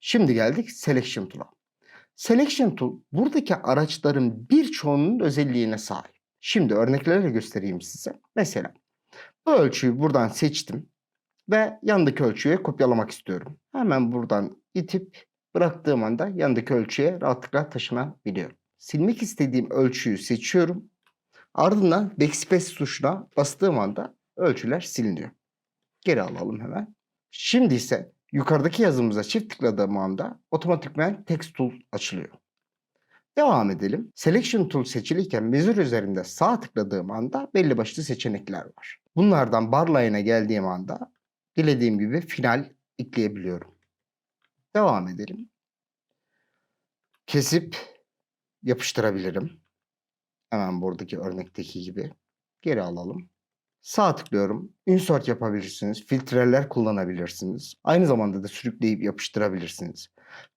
Şimdi geldik Selection Tool'a. Selection Tool buradaki araçların birçoğunun özelliğine sahip. Şimdi örneklerle göstereyim size. Mesela bu ölçüyü buradan seçtim ve yandaki ölçüye kopyalamak istiyorum. Hemen buradan itip bıraktığım anda yandaki ölçüye rahatlıkla taşınabiliyor. Silmek istediğim ölçüyü seçiyorum. Ardından Backspace tuşuna bastığım anda ölçüler siliniyor. Geri alalım hemen. Şimdi ise yukarıdaki yazımıza çift tıkladığım anda otomatikman Text Tool açılıyor. Devam edelim. Selection Tool seçiliyken Measure üzerinde sağ tıkladığım anda belli başlı seçenekler var. Bunlardan bar line'a geldiğim anda dilediğim gibi final ekleyebiliyorum. Devam edelim. Kesip yapıştırabilirim. Hemen buradaki örnekteki gibi. Geri alalım. Sağ tıklıyorum. Insert yapabilirsiniz. Filtreler kullanabilirsiniz. Aynı zamanda da sürükleyip yapıştırabilirsiniz.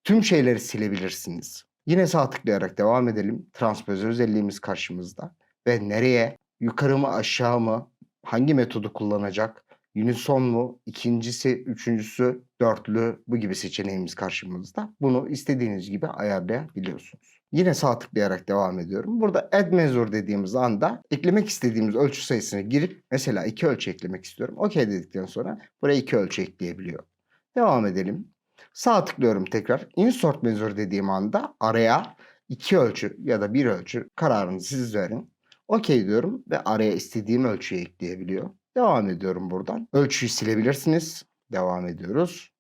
Tüm şeyleri silebilirsiniz. Yine sağ tıklayarak devam edelim. Transpoze özelliğimiz karşımızda. Ve nereye? Yukarı mı aşağı mı? Hangi metodu kullanacak? Unison mu? İkincisi, üçüncüsü, dörtlü bu gibi seçeneğimiz karşımızda. Bunu istediğiniz gibi ayarlayabiliyorsunuz. Yine sağ tıklayarak devam ediyorum. Burada add measure dediğimiz anda eklemek istediğimiz ölçü sayısını girip mesela iki ölçü eklemek istiyorum. OK dedikten sonra buraya iki ölçü ekleyebiliyor. Devam edelim. Sağ tıklıyorum tekrar. Insert measure dediğim anda araya iki ölçü ya da bir ölçü kararını siz verin. OK diyorum ve araya istediğim ölçüyü ekleyebiliyor. Devam ediyorum buradan. Ölçüyü silebilirsiniz. Devam ediyoruz.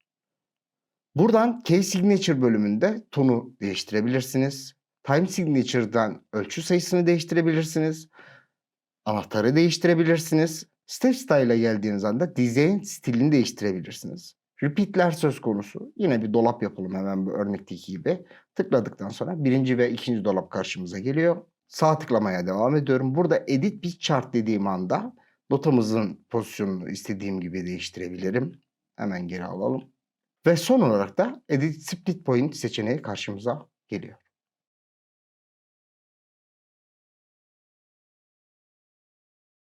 Buradan Key Signature bölümünde tonu değiştirebilirsiniz. Time Signature'dan ölçü sayısını değiştirebilirsiniz. Anahtarı değiştirebilirsiniz. Step Style'a geldiğiniz anda Design stilini değiştirebilirsiniz. Repeat'ler söz konusu. Yine bir dolap yapalım hemen bu örnekteki gibi. Tıkladıktan sonra birinci ve ikinci dolap karşımıza geliyor. Sağ tıklamaya devam ediyorum. Burada Edit bir Chart dediğim anda notamızın pozisyonunu istediğim gibi değiştirebilirim. Hemen geri alalım. Ve son olarak da Edit Split Point seçeneği karşımıza geliyor.